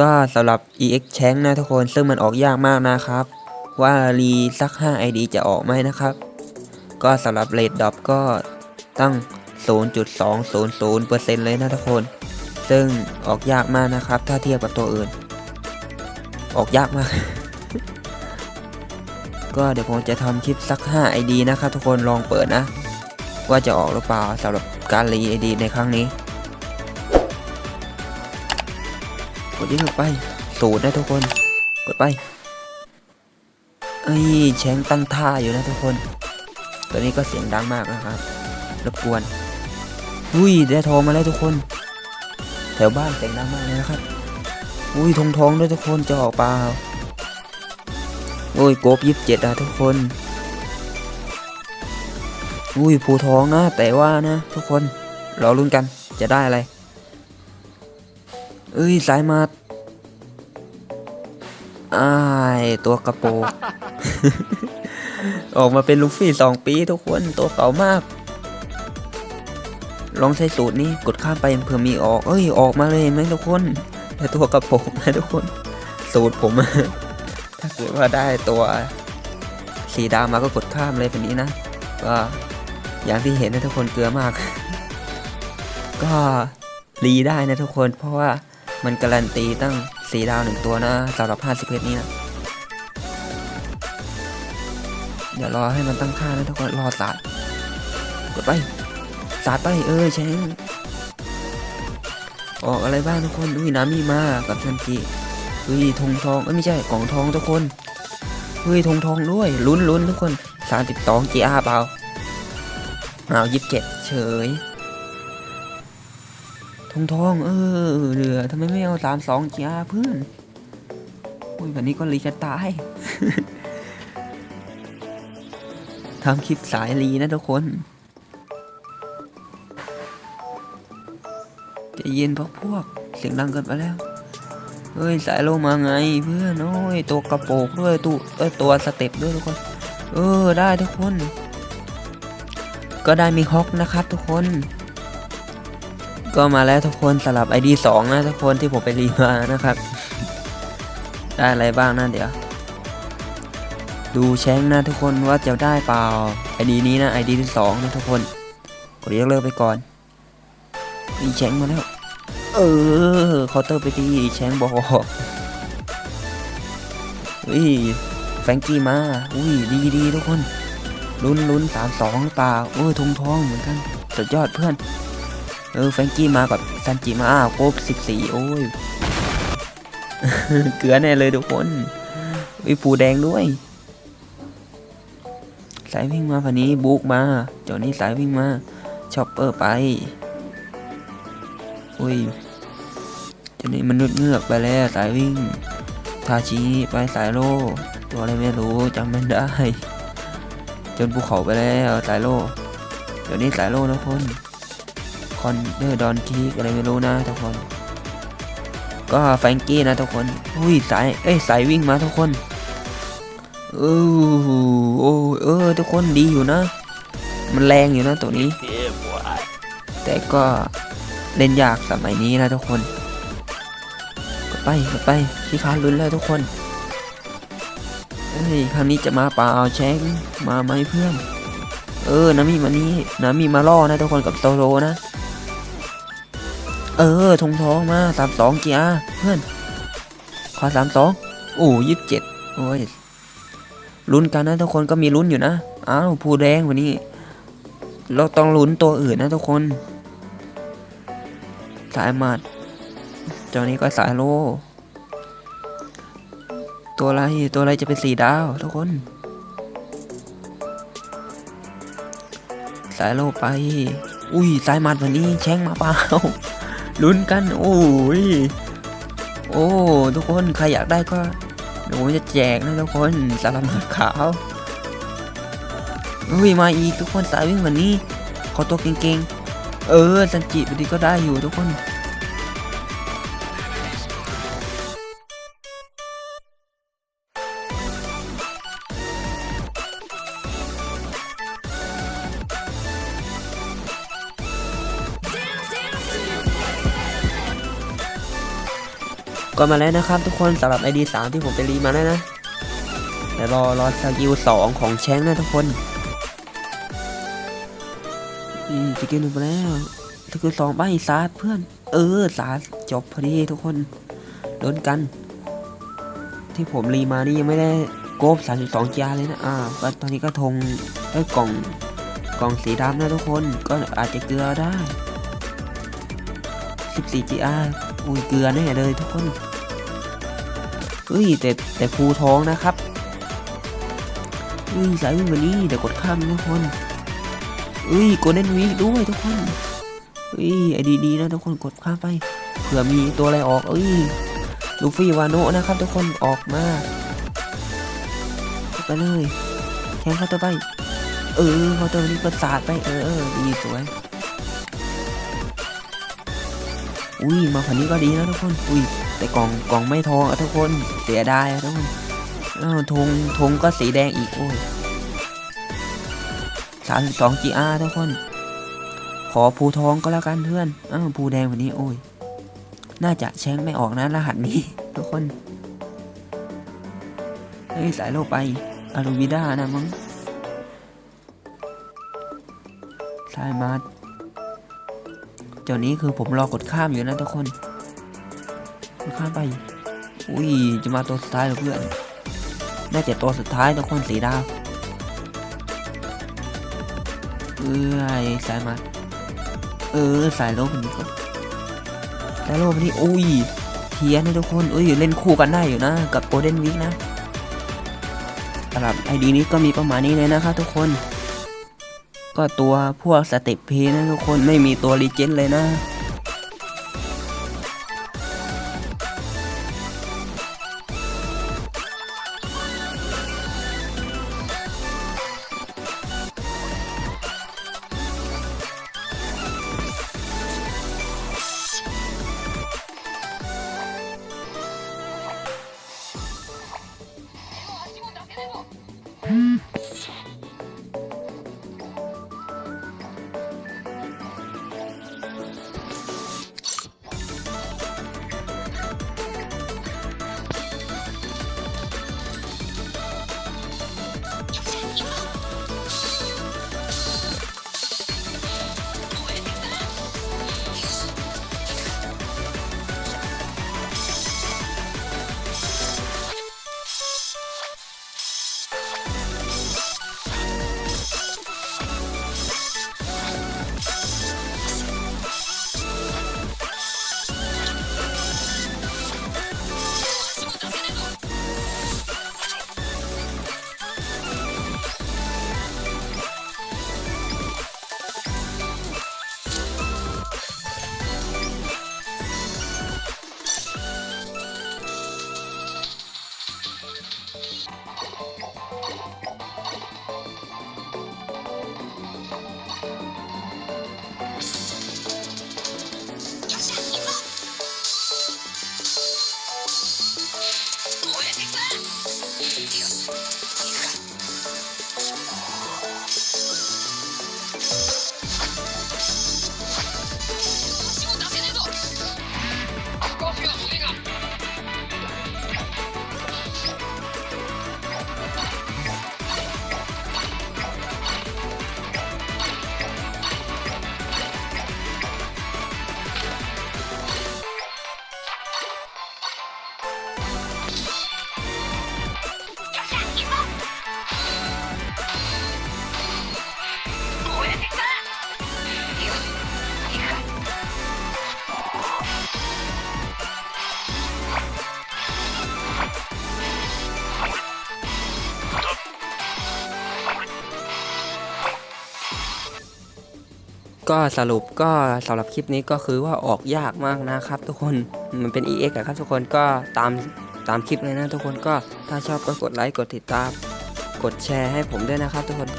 ก็สำหรับ EX แชงนะทุกคนซึ่งมันออกยากมากนะครับ ว่ารีสัก 5 ID จะออกไหมนะครับ ก็สำหรับเลดดอปก็ตั้ง 0.200%เลยนะทุกคน ซึ่งออกยากมากนะครับ ถ้าเทียบกับตัวอื่น ออกยากมาก ก็เดี๋ยวผมจะทำคลิปสัก 5 ID นะครับทุกคนลองเปิดนะ ว่าจะออกหรือเปล่าสำหรับการรี ID ในครั้งนี้ กดยิ่งลงไปสูตรนะทุกคน กดไปเอ้ยแชงตั้งท่าอยู่นะทุกคน ตัวนี้ก็เสียงดังมากนะครับรบกวนอุ้ยได้ทองมาแล้วทุกคน แถวบ้านเสียงดังมากเลยนะครับอุ้ยทองทองด้วยทุกคนจะออกเปล่าอุ้ยโกบยิบเจ็ดอะทุกคนอุ้ยผูทองนะแต่ว่านะ ทุกคนรอลุ้นกันจะได้อะไร เอ้ยสายมาอายตัวกระโปงออกมาเป็นลูฟี่สองปีทุกคนตัวเก่ามาก ลองใช้สูตรนี้กดข้ามไปเผื่อมีออก เอ้ยออกมาเลยเห็นไหมทุกคนแต่ตัวกระโปงนะทุกคน สูตรผม ถ้าเกิดว่าได้ตัวสีดาวมาก็กดข้ามเลยแบบนี้นะก็อย่างที่เห็นนะทุกคนเกลือมาก ก็รีได้นะทุกคนเพราะว่า มันการันตีตั้งสีดาวหนึ่งตัวนะสำหรับ50เพชรนี้นะ เดี๋ยวรอให้มันตั้งค่านะทุกคนรอสาดกดไปสาดไปเออแชงออกอะไรบ้างทุกคนอุ้ยน้ำมีมากับชันจิอุ้ยธงทองเอ้ยไม่ใช่กล่องทองทุกคนอุ้ยธงทองด้วยลุ้นลุ้นทุกคน32 GR เปล่าเอ้าว27เฉย ธงทองเออเหลือทำไมไม่เอา32 GR เพื่อนอุ้ยวันนี้ก็รีจะตายทำคลิปสายรีนะทุกคนจะเย็นพวกพวก เสียงดังเกินไปแล้ว เฮ้ย สายโลมาไงเพื่อนโอ้ย ตัวกระโปงด้วยตัวเอ้ยตัวสเต็ปด้วยทุกคน เออ ได้ทุกคน ก็ได้มีฮอกนะครับทุกคน ก็มาแล้วทุกคนสลับ ID 2 นะทุกคนที่ผมไปรีมานะครับ ได้อะไรบ้างนะเดี๋ยว ดูแชงนะทุกคนว่าจะได้เปล่าไอดีนี้นะไอดีที่สองนะทุกคนกดยกเลิกไปก่อนมีแชงมาแล้ว เออเคาน์เตอร์ไปที่แชงบอกอุ้ยแฟงกี้มา อุ้ยดีดีทุกคน ลุ้นลุ้นสามสองเปล่า โอ้ยทงทองเหมือนกัน สุดยอดเพื่อน เออแฟรงกี้มากับซันจิมาอ้าวโกบสิบสี่โอ้ย เกลือแน่เลยทุกคนอุ้ยปูแดงด้วย สายวิ่งมาพันนี้บุกมาจอนี้สายวิ่งมาช็อปเปอร์ไปอุ้ยจอนี้มนุษย์เงือกไปแล้วสายวิ่ง ทาชิไปสายโลตัวอะไรไม่รู้จำไม่ได้ จนภูเขาไปแล้วสายโลเดี๋ยวนี้สายโลนะคน อนเดอร์ดอนคีกอะไรไม่รู้นะทุกคน ก็แฟรงกี้นะทุกคนอุ้ยสายเอ้ยสายวิ่งมาทุกคนเออโอ้เออทุกคนดีอยู่นะ มันแรงอยู่นะตัวนี้ แต่ก็เล่นยากสมัยนี้นะทุกคนกดไปกดไปที่ค้าลุ้นแล้วทุกคนเอ้ยครั้งนี้จะมาเปล่าแชงมาไหมเพื่อน เออน้ำมีมานี้น้ำมีมาล่อนะทุกคนกับโซโลนะ เออทงทองมาสามสองเกียร์เพื่อน ขอสามสองโอ้ยี่สิบเจ็ดโอ้ยลุ้นกันนะทุกคนก็มีลุ้นอยู่นะ อ้าวผู้แดงวันนี้ เราต้องลุ้นตัวอื่นนะทุกคน สายหมัดจอนี้ก็สายโล ตัวอะไรตัวอะไรจะเป็นสีดาวทุกคน สายโลไป อุ้ยสายหมัดวันนี้แช่งมาเปล่า ลุ้นกัน โอ้ย โอ้ ทุกคน ใครอยากได้ก็เดี๋ยวผมจะแจกนะทุกคนสารมัดขาวอุ้ยมาอีกทุกคนสายวิ่งวันนี้ ขอตัวเก่งๆ เออ สันจิพอดีก็ได้อยู่ทุกคน ก็มาแล้วนะครับทุกคนสำหรับ ID 3 ที่ผมไปรีมาแล้วนะเดี๋ยวรอรอสกิล2ของแชงนะทุกคนอืมสกิลหนึ่งไปแล้วสกิลสองไปซาดเพื่อน เออซาดจบพอดีทุกคนโดนกัน ที่ผมรีมานี่ยังไม่ได้โกบ32จีอาเลยนะอ่าก็ตอนนี้ก็ธงได้กล่องกล่องสีดำนะทุกคนก็อาจจะเกลือได้ 14 GR อุ้ยเกลือแน่เลยทุกคนเฮ้ยแต่แต่ภูท้องนะครับเฮ้ยสายวิ่งมานี่เดี๋ยวกดข้ามทุกคนเฮ้ยกดเล่นวีด้วยทุกคนเฮ้ยไอดีดีๆนะทุกคนกดข้ามไปเผื่อมีตัวอะไรออกเอ้ยลูฟี่วานโนะนะครับ ทุกคนออกมาไปเลยแข่งเข้าตัวไป เออเขาตัวนี้ประสาทไปเออดีสวย อุ้ยมาผ่านนี้ก็ดีนะทุกคน อุ้ยแต่กล่องกล่องไม่ทองอะทุกคนเสียดายอะทุกคนอ้าวธงธงก็สีแดงอีกโอ้ยสามสิบสอง GR ทุกคน ขอภูทองก็แล้วกันเพื่อนอ้าวภูแดงวันนี้โอ้ยน่าจะแชงไม่ออกนะรหัสนี้ ทุกคนเฮ้ยสายโลกไปอารูวิด้านะมั้งสายมา จ้านี้คือผมรอกดข้ามอยู่นะทุกคนกดข้ามไป อุ้ย จะมาตัวสุดท้ายเหรอเพื่อน น่าจะตัวสุดท้ายทุกคนสีดาวเอ้ยสายมาเออสายโลกคนนี้ก็สายโลกคนนี้อุ้ยเทียนะทุกคนอุ้ยเล่นคู่กันได้อยู่นะ กับโกลเด้นวิกนะสำหรับไอดีนี้ก็มีประมาณนี้เลยนะครับทุกคน ก็ตัวพวกสเต็ปเพย์นะทุกคนไม่มีตัวรีเจนเลยนะ ก็สรุปก็สำหรับคลิปนี้ก็คือว่าออกยากมากนะครับ ทุกคนมันเป็น EX อะครับทุกคนก็ตามตามคลิปเลยนะทุกคนก็ถ้าชอบก็กดไลค์กดติดตาม กดแชร์ให้ผมด้วยนะครับทุกคน